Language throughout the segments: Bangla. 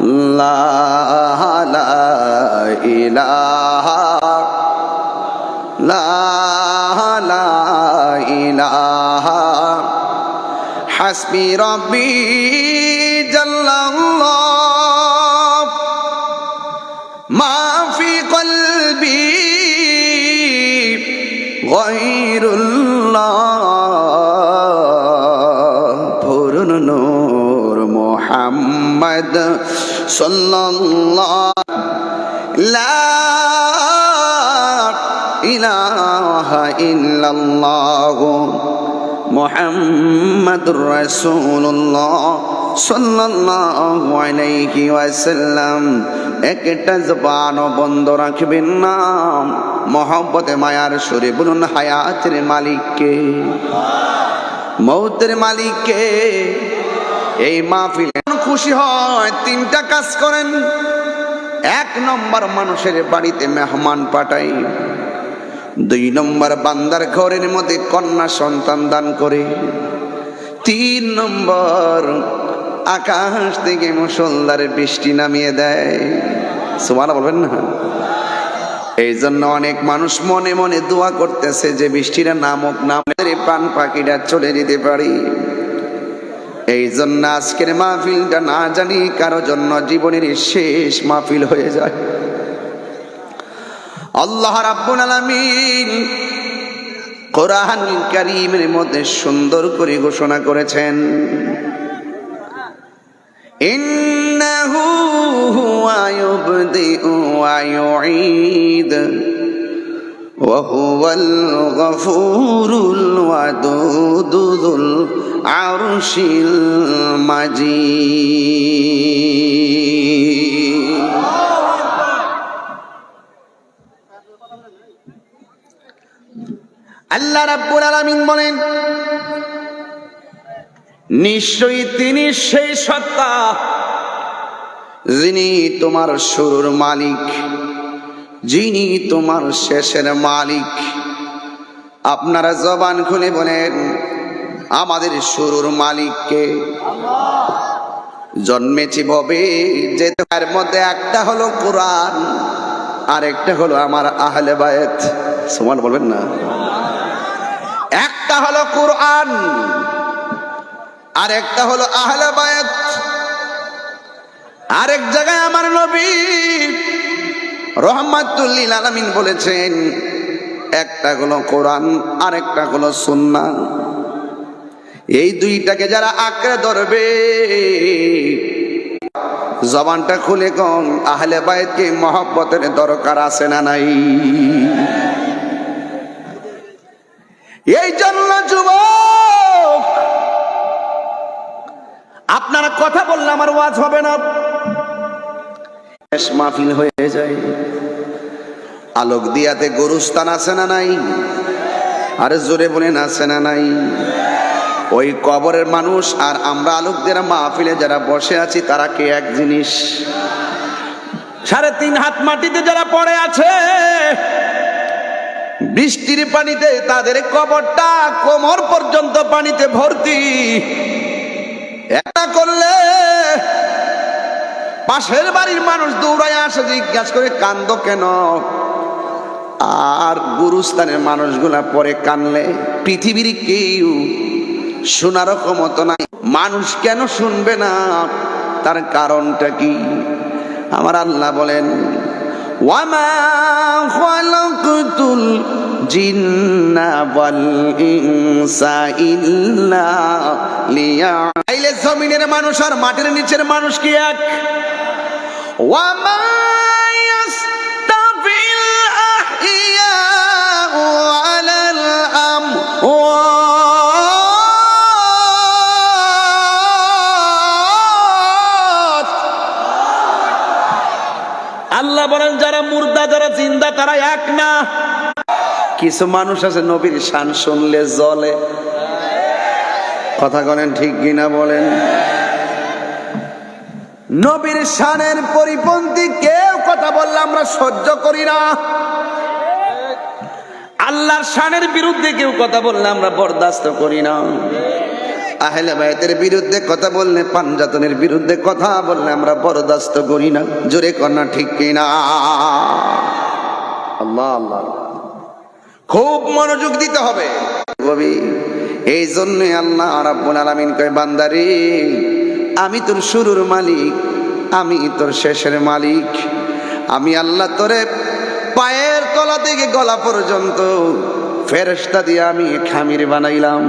লা লা ইলাহা লা লা ইলাহা হাসবি রব্বি একটা জবান বন্ধ রাখবেন না, মহব্বতে মায়ার সুরে বলুন, হায়াতের মালিককে, মৌতের মালিককে, এই মাহফিলে খুশি হয়, তিনটা কাজ করেন। এক নম্বর মানুষের বাড়িতে মেহমান পাঠাই। দুই নম্বর বান্দার ঘরের মধ্যে কন্যা সন্তান দান করে। তিন নম্বর আকাশ থেকে মুসলধারে বৃষ্টি নামিয়ে দেয়। সুমানা বলবেন না? এই জন্য অনেক মানুষ মনে মনে দোয়া করতেছে যে বৃষ্টিটা নামক নামের পান পাখিটা চলে যেতে পারি। এই জন্য আজকের মাহফিলটা না জানি কারও জন্য জীবনের শেষ মাহফিল হয়ে যায়। আল্লাহ রাব্বুল আলামিন কোরআন কারীমের মধ্যে সুন্দর করে ঘোষণা করেছেন। ইন্নাহু হুয়া ইউবদিউ ওয়া ইউঈদ। وهو الغفور الودود ذو العرش المجيد আল্লাহ রাব্বুল আলামিন বলেন নিশ্চয়ই তিনি সেই সত্তা যিনি তোমার শুরুর মালিক যিনি তোমার শেষের মালিক। আপনারা জবান খুলে বলেন, আমাদের শুরুর মালিককে জন্মেছি ভবে যে তার মধ্যে একটা হলো কোরআন আর একটা হলো আমার আহলে বায়েত সমান বলবেন না? একটা হলো কোরআন আর একটা হলো আহলে বায়াত আরেক জায়গায় আমার নবী রহমাতুল্লিল আলামিন বলেছেন, একটা হলো কোরআন আর একটা হলো সুন্না এই দুইটাকে যারা আঁকড়ে ধরবে, জবানটা খুলে কম আহলে বায়তকে মহব্বতের দরকার আছে না নাই? এই জন্য যুবক, আপনারা কথা বললে আমার ওয়াজ হবে না। শেষ মাহফিল হয়ে যায়। আলোক দিয়াতে গরুস্থান আছে না নাই? আরে জোরে বলেন, আছে না নাই? ওই কবরের মানুষ আর আমরা আলোকদের মাহফিলে যারা বসে আছি, তারা কে এক জিনিস? সাড়ে তিন হাত মাটিতে যারা পড়ে আছে, বৃষ্টির পানিতে তাদের কবরটা কোমর পর্যন্ত পানিতে ভর্তি। এটা করলে পাশের বাড়ির মানুষ দৌড়ায় আসে, জিজ্ঞাসা করে, কান্দ কেন? আর গুরুস্থানের মানুষগুলা পরে কানলে, পৃথিবীর কেউ শোনারও ক্ষমতা নাই। মানুষ কেন শুনবে না? তার কারণটা কি? আমার আল্লাহ বলেন, ওয়ামা জমিনের মানুষ আর মাটির নিচের মানুষ কি এক? ওয়ামা ইয়াস্তাবিল আহইয়া ওয়ালাল আমওয়াত আল্লাহ বলেন যারা মুর্দা যারা জিন্দা তারা এক না। কিছু মানুষ আছে নবীর শান শুনলে জলে কথা বলেন ঠিক কিনা বলেন? নবীর শানের পরিপন্থী কেউ কথা বললে আমরা সহ্য করি না। আল্লাহর শানের বিরুদ্ধে কেউ কথা বললে আমরা বরদাস্ত করি না। আহলে বায়াতের বিরুদ্ধে কথা বললে পাঞ্জাতনের বিরুদ্ধে কথা বললে আমরা বরদাস্ত করি না। জোরে কন্যা ঠিক কিনা আল্লাহ আল্লাহ। খুব মনোযোগ দিতে হবে। কবি এই জন্য আল্লাহ রাব্বুল আলামিন কয়, বান্দারে আমি তোর শুরুর মালিক, আমি তোর শেষের মালিক। আমি আল্লাহ তোরে পায়ের তলা থেকে গলা পর্যন্ত ফেরেশতা দিয়ে আমি খামির বানাইলাম।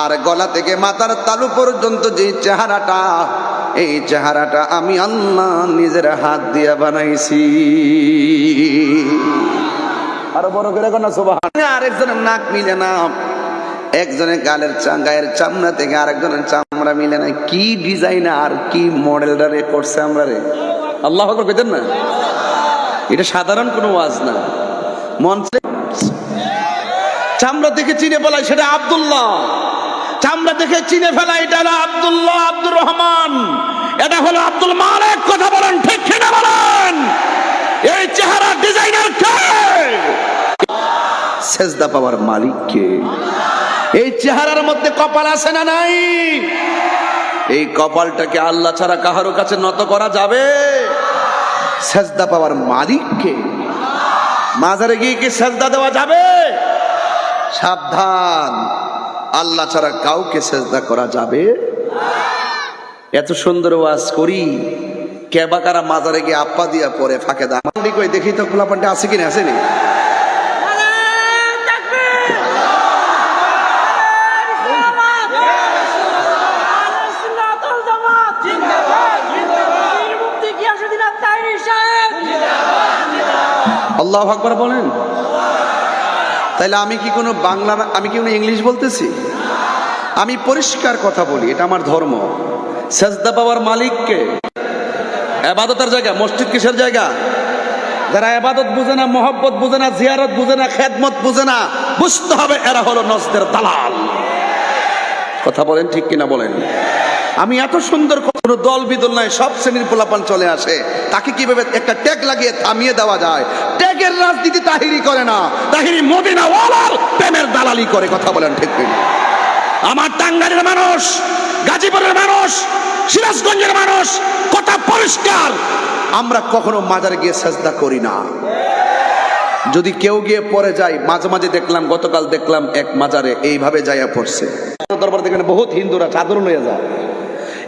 আর গলা থেকে মাথার তালু পর্যন্ত যে চেহারাটা, এই চেহারাটা আমি আল্লাহ নিজের হাত দিয়া বানাইছি। আরও বড় করে কোন আরেকজনের নাক মিলে না। একজনের গালের গায়ের চামড়া থেকে আরেকজনের চামড়া মিলে না কি ডিজাইনার, কি মডেলটা রে করছে আমরা রে আল্লাহ আকবার, কইতেন না? এটা সাধারণ কোনো ওয়াজ না। মঞ্চে চামড়া দেখে চিনে বলাই সেটা আব্দুল্লাহ। চামড়া দেখে চিনে ফেলা এটা হলো আব্দুল্লাহ আব্দুর রহমান। এটা হলো আব্দুল মালিক, কথা বলেন, ঠিক কিনা বলেন? এই চেহারা ডিজাইনার কে? সেজদা পাওয়ার মালিক কে? এই চেহারার মধ্যে কপাল আছে না নাই? এই কপালটাকে আল্লাহ ছাড়া কাহারো কাছে নত করা যাবে? সেজদা পাওয়ার মালিক কে মাজারে গিয়ে কি সেজদা দেওয়া যাবে? সাবধান। আল্লাহ ছাড়া কাউকে সেজদা করা যাবে? এত সুন্দর ওয়াজ করি কেবা কারা মাজারে গিয়ে আপ্পা দিয়া পরে ফাঁকে দা কই দেখি তো খোলা পান্ডে আছে কিনা? আসেনি আল্লাহ আকবর বলেন। তাইলে আমি কি কোনো বাংলা, আমি কি কোনো ইংলিশ বলতেছি? আমি পরিষ্কার কথা বলি, এটা আমার ধর্ম। সেজদা পাওয়ার মালিককে, এবাদতের জায়গা, মসজিদ কিসের জায়গা? যারা এবাদত বুঝে না, মোহব্বত বুঝে না, জিয়ারত বুঝে না, খেদমত বুঝে না, বুঝতে হবে এরা হলো নজদের দালাল। কথা বলেন ঠিক কিনা বলেন? আমি এত সুন্দর কোনো দল বিদল নাই, সব শ্রেণির পোলাপান চলে আসে। তাকে কীভাবে একটা ট্যাগ লাগিয়ে থামিয়ে দেওয়া যায়? ট্যাগের রাজনীতি তাহিরি করে না। তাহিরি মদিনা ওয়ালার প্রেমের দালালি করে, কথা বলেন ঠিক আমার টাঙ্গাইলের মানুষ, গাজীপুরের মানুষ, সিরাজগঞ্জের মানুষ, কথা পরিষ্কার। আমরা কখনো মাজারে গিয়ে সাজদা করি না। যদি কেউ গিয়ে পরে যায়, মাঝে মাঝে দেখলাম, গতকাল দেখলাম এক মাজারে এইভাবে যাইয়া পড়ছে। দরবার দেখেন বহুত হিন্দুরা চাদর লইয়া যায়।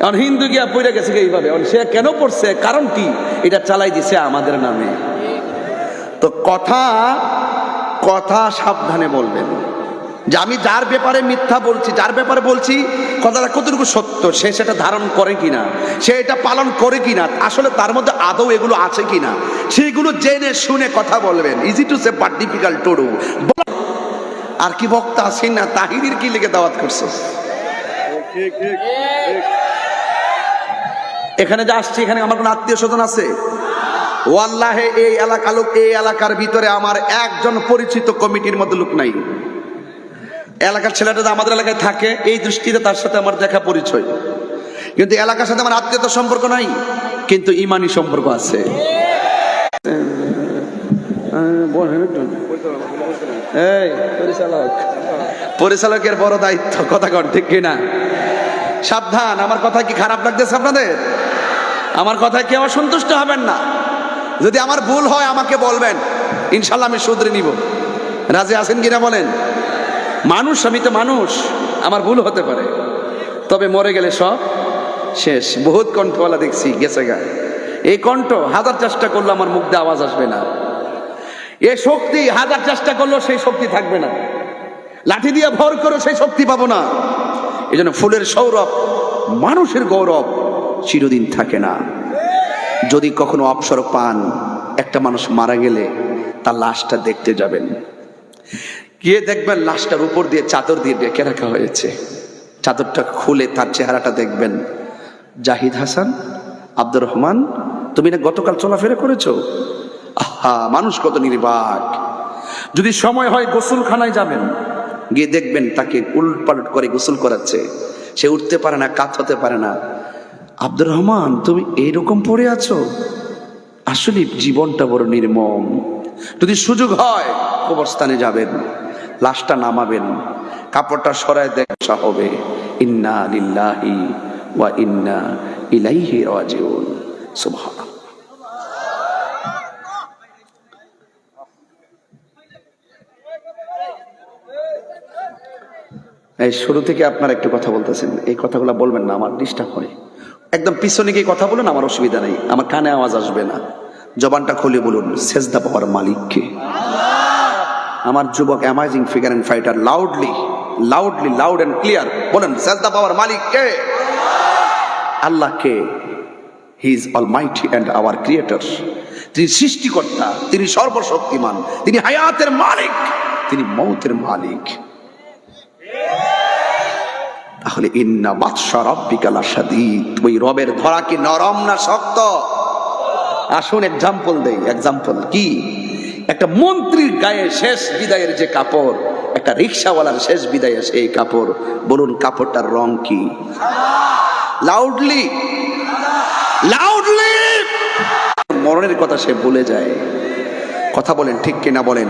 এখন হিন্দু গিয়া পড়ে গেছে এইভাবে। সে কেন পড়ছে? কারণ কি? এটা চালাই দিছে আমাদের নামে। তো কথা কথা সাবধানে বলবেন। যে আমি যার ব্যাপারে মিথ্যা বলছি, যার ব্যাপারে বলছি, কথাটা কতটুকু সত্য, সে সেটা ধারণ করে কিনা? সে এটা পালন করে কিনা? আসলে তার মধ্যে আদৌ এগুলো আছে কিনা? সেইগুলো জেনে শুনে কথা বলবেন। Easy to say but difficult to do আর কি বক্তা আছেন না তাহিরির কি লেগে দাওয়াত করছে এখানে যে আসছি, এখানে আমার কোনো আত্মীয় স্বজন আছে? ওয়াল্লাহে, এই এলাকা লোক, এই এলাকার ভিতরে আমার একজন পরিচিত কমিটির মধ্যে লোক নাই। এলাকার ছেলেটা আমাদের এলাকায় থাকে, এই দৃষ্টিতে তার সাথে আমার দেখা পরিচয়। কিন্তু এলাকার সাথে আমার আত্মীয়তার সম্পর্ক নাই, কিন্তু ইমানি সম্পর্ক আছে। এই, পরিচালক। পরিচালকের বড় দায়িত্ব, কথা কন, ঠিক কিনা? সাবধান, আমার কথা কি খারাপ লাগতেছে আপনাদের? আমার কথায় কেউ সন্তুষ্ট হবেন না। যদি আমার ভুল হয়, আমাকে বলবেন। ইনশাল্লাহ আমি শুধরে নিব। রাজে আছেন কিনা বলেন? মানুষ, আমি তো মানুষ। আমার ভুল হতে পারে। তবে মরে গেলে সব শেষ। বহুত কণ্ঠওয়ালা দেখছি, গেছে গা। এই কণ্ঠ, হাজার চেষ্টা করলে আমার মুখ দিয়ে আওয়াজ আসবে না। এ শক্তি, হাজার চেষ্টা করলেও সেই শক্তি থাকবে না। লাঠি দিয়ে ভর করে সেই শক্তি পাবো না। এই জন্য ফুলের সৌরভ, মানুষের গৌরব। চিরদিন থাকে না। যদি কখনো অবসর পান, একটা মানুষ মারা গেলে তার লাশটা দেখতে যাবেন। গিয়ে দেখবেন লাশটার উপর দিয়ে চাদর দিয়ে ডেকে রাখা হয়েছে। চাদরটা খুলে তার চেহারাটা দেখবেন। জাহিদ হাসান, আব্দুর রহমান, তুমি না গতকাল চলাফেরা করেছ? আহা, মানুষ কত নির্বাক। যদি সময় হয় গোসলখানায় যাবেন। গিয়ে দেখবেন তাকে উল্টপালট করে গোসল করাচ্ছে। সে উঠতে পারে না কাত হতে পারে না। আব্দুর রহমান, তুমি এইরকম পড়ে আছো? আসলে জীবনটা বড় নির্মম। যদি সুযোগ হয়, কবরস্থানে যাবেন, লাশটা নামাবেন, কাপড়টা সরায় দেখা হবে। ইন্না লিল্লাহি ওয়া ইন্না ইলাইহি রাজিউন। সুবহানাল্লাহ। এই শুরু থেকে আপনারা একটু কথা বলতেছেন, এই কথাগুলো বলবেন না, আমার ডিস্টার্ব হয়। একদম পিছনে গিয়ে কথা বলুন, আমার অসুবিধা নেই। আমার কানে আওয়াজ আসবে না। জবানটা খুলে বলুন, সেজদা পাওয়ার মালিককে। আমার যুবক amazing figure and fighter loudly loudly loud and clear বলেন, সেজদা পাওয়ার মালিক কে আল্লাহ কে he is almighty and our creator তিনি সৃষ্টিকর্তা, তিনি সর্বশক্তিমান, তিনি হায়াতের মালিক, তিনি মৌতের মালিক। তাহলে ইন্না বাদশা রব্বিকালা সাদিদ ওই রবের ধরা কি নরম না শক্ত? আসুন এক্সাম্পল দেই। এক্সাম্পল কি? একটা মন্ত্রীর গায়ে শেষ বিদায়ের যে কাপড়, একটা রিক্সাওয়ালার শেষ বিদায়ের সেই কাপড়, বলুন কাপড়টার রং কি? লাউডলি লাউডলি মরণের কথা সে ভুলে যায়। কথা বলেন ঠিক কিনা বলেন?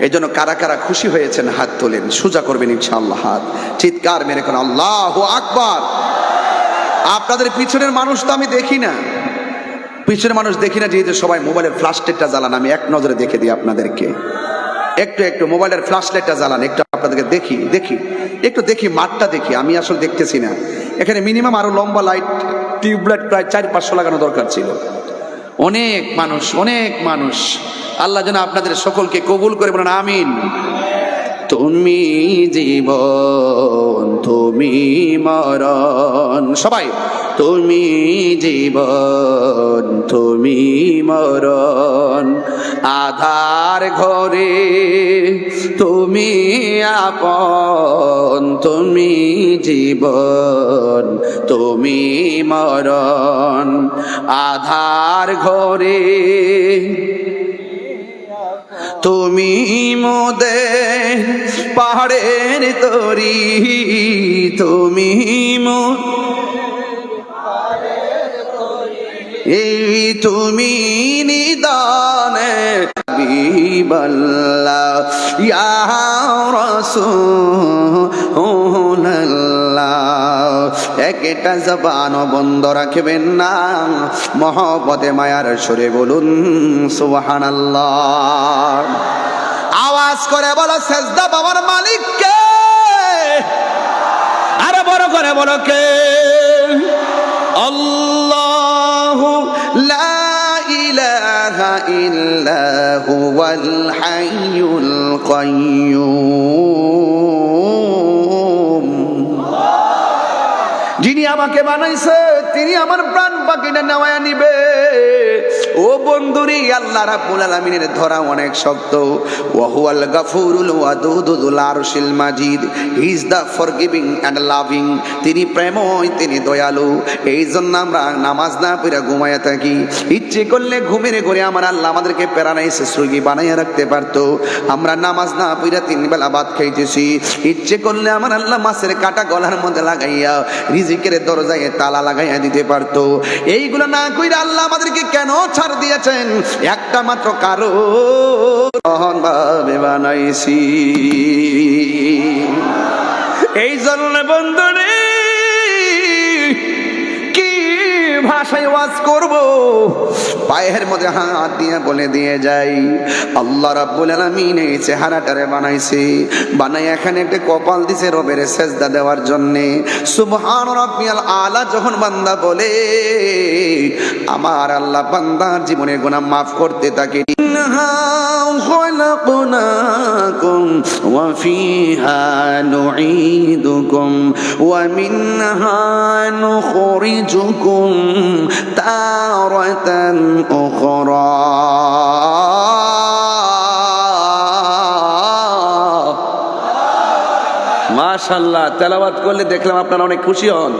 এই জন্য কারা কারা খুশি হয়েছেন হাত তোলেন, সোজা করবেন ইনশাআল্লাহ হাত। চিৎকার মেরে কোন, আল্লাহ আকবার! আপনাদের পিছনের মানুষ তো আমি দেখি না। পিছনের মানুষ দেখি না, যেহেতু সবাই মোবাইলের ফ্ল্যাশ লাইটটা জ্বালান, আমি এক নজরে দেখে দিই আপনাদেরকে। একটু একটু মোবাইলের ফ্ল্যাশ লাইটটা জ্বালান, একটু আপনাদেরকে দেখি দেখি। একটু দেখি, মাঠটা দেখি, আমি আসলে দেখতেছি না। এখানে মিনিমাম আরও লম্বা লাইট টিউবলাইট প্রায় চার পাঁচশো লাগানো দরকার ছিল। অনেক মানুষ অনেক মানুষ। আল্লাহ যেন আপনাদের সকলকে কবুল করে বলেন, আমিন। তুমি জীবন, তুমি মরণ। সবাই তুমি জীবন, তুমি মরণ। আধার ঘরে তুমি আপন, তুমি জীবন, তুমি মরণ। আধার ঘরে তুমি মোদে পাহাড়ের তরি, তুমি মো এই তুমি নিদানে বিবল্লা একটা জবানও বন্ধ রাখবেন না, মহব্বতে মায়ার সুরে বলুন, সুবহানাল্লাহ। আওয়াজ করে বলো, সেজদা বাবার মালিক কে আরে বড় করে বলো, কে? লা ইলাহা ইল্লা হুয়াল হাইয়ুল কাইয়্যুম যিনি আমাকে বানাইছে তিনি আমার প্রাণ পাখিটা নেওয়া নিবে। ও বন্ধুরি, আল্লাহ রাব্বুল আলামিনের ধরা অনেক শক্ত। ওয়াহুয়াল গাফুরুল ওয়াদুদুল আরশিল মাজিদ। He is the forgiving and loving তিনি প্রেমময় তিনি দয়ালু। এই জন্য আমরা নামাজ না পড়ে ঘুমায়া থাকি। ইচ্ছে করলে ঘুমের করে আমার আল্লাহ আমাদেরকে প্যারানাইসে সুগি বানাইয়া রাখতে পারতো। আমরা নামাজ না পড়ে তিন বেলা ভাত খাইতেছি। ইচ্ছে করলে আমার আল্লাহ মাছের কাটা গলার মধ্যে লাগাইয়া রিজিকের দরজায় তালা লাগাইয়া দিতে পারতো। এইগুলো না কইরা আল্লাহ আমাদেরকে কেন ছাড় দিয়েছেন? একটা মাত্র কারও ভাবে বানাইছি। এই জন্য বন্ধুরে, কি ভাষায় ওয়াজ করব? পায়ের মধ্যে হাত দিয়ে বলে দিয়ে যাই আল্লাহ রাব্বুল আলামিন এই চেহারাটারে বানাইছে বানাই এখানে একটা কপাল দিছে রবের সেজদা দেওয়ার জন্য সুবহান রাব্বিয়াল আলা যখন বান্দা বলে আমার আল্লাহ বান্দার জীবনের গুনাহ মাফ করতে থাকে ইন্নাহা خلقناكم وفيها نعيدكم ومنها نخرجكم تارة أخرى. মাশাল্লাহ তেলাওয়াত করলে দেখলাম আপনারা অনেক খুশি হন।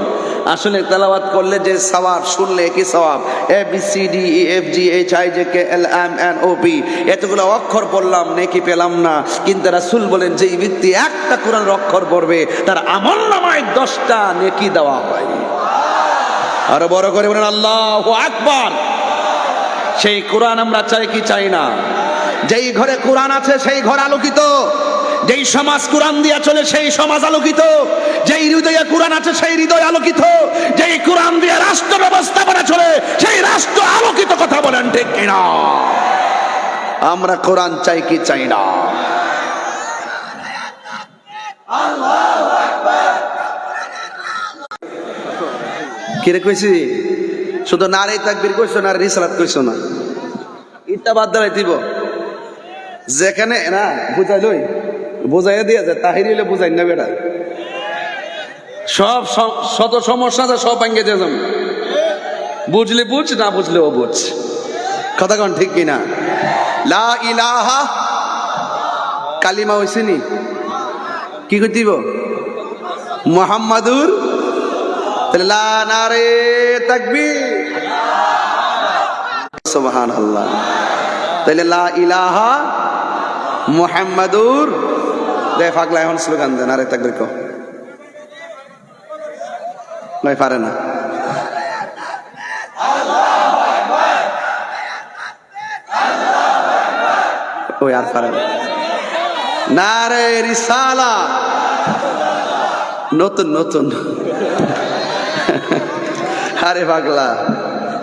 আসলে তেলাওয়াত করলে যে সওয়াব, শুনলে কি সওয়াব। A B C D E F G H I J K L M N O P এতগুলো অক্ষর পড়লাম, নেকি পেলাম না। কিন্তু রাসূল বলেন যে ব্যক্তি একটা কোরআন অক্ষর পড়বে, তার আমল নামায় দশটা নেকি দেওয়া হয়। আরও বড় করে বলেন, আল্লাহ আকবার। সেই কোরআন আমরা চাই কি চাই না? যেই ঘরে কোরআন আছে, সেই ঘর আলোকিত। যেই সমাজ কোরআন দিয়া চলে, সেই সমাজ আলোকিত। যেই হৃদয়ে কোরআন আছে, সেই হৃদয় আলোকিত। যেই কোরআন দিয়ে রাষ্ট্র ব্যবস্থাপনা চলে, সেই রাষ্ট্র আলোকিত কথা বলেন, ঠিক কিনা? আমরা কোরআন চাই কি চাই না? কিরে কইছি? শুধু নারে তাকবির কইছো না রিসালাত কইছো না? ইটা বাদ দিব। যেখানে না, বুঝাই লই। বুঝাই দিয়ে যায়, তাহির হইলে বুঝাই না বেটা সব শত সমস্যা আছে, সব আঙ্গে যাব। বুঝলে বুঝ, না বুঝলে ও বুঝ। কথা কন ঠিক কিনা? লা ইলাহা কালিমা হইছেনি কি কই দিব মোহাম্মদুর তাহলে লা নারে তাকবীর। সুবহান আল্লাহ তাহলে লা ইলাহা মুহাম্মাদুর দে ফাগলা এখন স্লোগান দেন আরে তাকবীর কো নাই পারে না। আর না। রিসালা। নতুন নতুন। আরে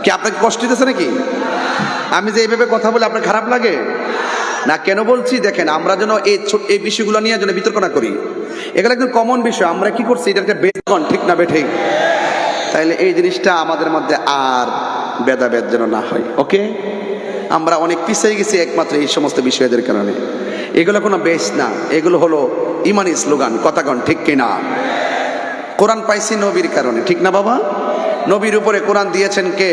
কি, আপনাকে কষ্ট দিতেছে নাকি? আমি যে এইভাবে কথা বলে, আপনার খারাপ লাগে? না কেন বলছি, দেখেন, আমরা যেন এই এই বিষয়গুলো নিয়ে যেন বিতর্ক না করি। এগুলো একদম কমন বিষয়, আমরা কি করছি এটাকে বেতন ঠিক না বেঠিক? তাইলে এই জিনিসটা আমাদের মধ্যে আর ভেদাভেদ যেন না হয়, ওকে? আমরা অনেক পিছিয়ে গেছি একমাত্র এই সমস্ত বিষয়দের কারণে। এগুলো কোনো বেশ না, এগুলো হলো ইমানি স্লোগান কথাগণ ঠিক কিনা? কোরআন পাইছি নবীর কারণে, ঠিক না বাবা? নবীর উপরে কোরআন দিয়েছেন কে?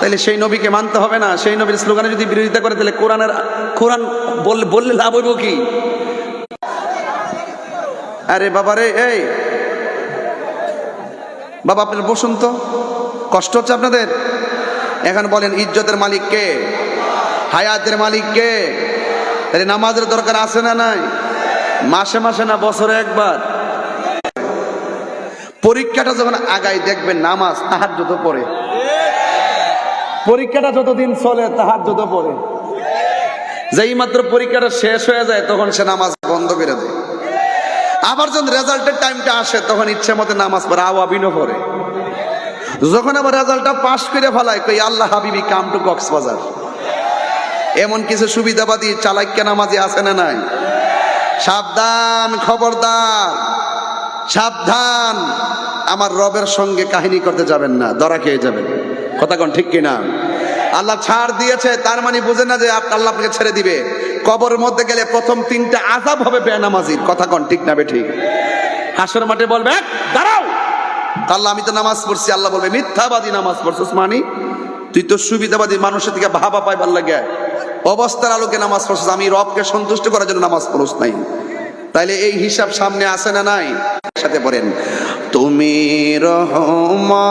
তাহলে সেই নবীকে মানতে হবে না। সেই নবীর স্লোগানে যদি বিরোধিতা করে তাহলে কোরআনের, কোরআন বললে বললে লাভ হইব কি? আরে বাবা রে, এই! বাবা আপনার বসুন তো। কষ্ট হচ্ছে আপনাদের? এখন বলেন, ইজ্জতের মালিক কে? হায়াতের মালিক কে? তাহলে নামাজের দরকার আছে না নাই? মাসে মাসে না, বছরে একবার? পরীক্ষাটা যখন আগায় দেখবেন, নামাজ তাহার যত পড়ে। পরীক্ষাটা যতদিন চলে, তাহার যত পড়ে যেই মাত্র পরীক্ষাটা শেষ হয়ে যায়, তখন সে নামাজ বন্ধ করে দেয়। আবার যখন রেজাল্টের টাইমটা আসে, তখন ইচ্ছে মতো নামাজ পড়ে আওয়াবিনও পড়ে। যখন আবার রেজাল্টটা পাস করে ফেলায়, কই, আল্লাহ হাবিবি, কাম টু কক্সবাজার। এমন কিছু সুবিধাবাদী চালাক্য নামাজি আছে না নাই? সাবধান, খবরদার, সাবধান। আমার রবের সঙ্গে কাহিনী করতে যাবেন না দরা খেয়ে যাবেন। কথা কোন ঠিক কিনা? আল্লাহ ছাড় দিয়েছে, তার মানে বুঝে না যে আল্লাহ আপনাকে ছেড়ে দিবে। কবরের মধ্যে গেলে প্রথম তিনটা আজাব হবে বেনামাজির। কথা কোন ঠিক না ঠিক? হাসর মাঠে বলবে, দাঁড়াও! আল্লাহ আমি তো নামাজ পড়ছি, আল্লাহ বলবে, মিথ্যাবাদী নামাজ পড়ছিস মানি তুই তো সুবিধাবাদী মানুষের দিকে ভাবা পাইবার লাগে। অবস্থার আলোকে নামাজ পড়ছিস, আমি রবকে সন্তুষ্ট করার জন্য নামাজ পড়স নাই। তাইলে এই হিসাব সামনে আসে না নাই? সাথে পড়েন। তুমি রহমান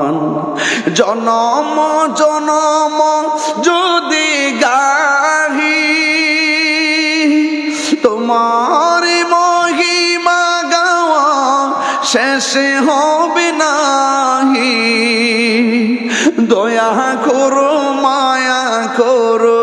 জনম জনম যদি গাহি তোমার মহিমা গাওয়া শেষে হবে নাহি। দয়া করো মায়া করো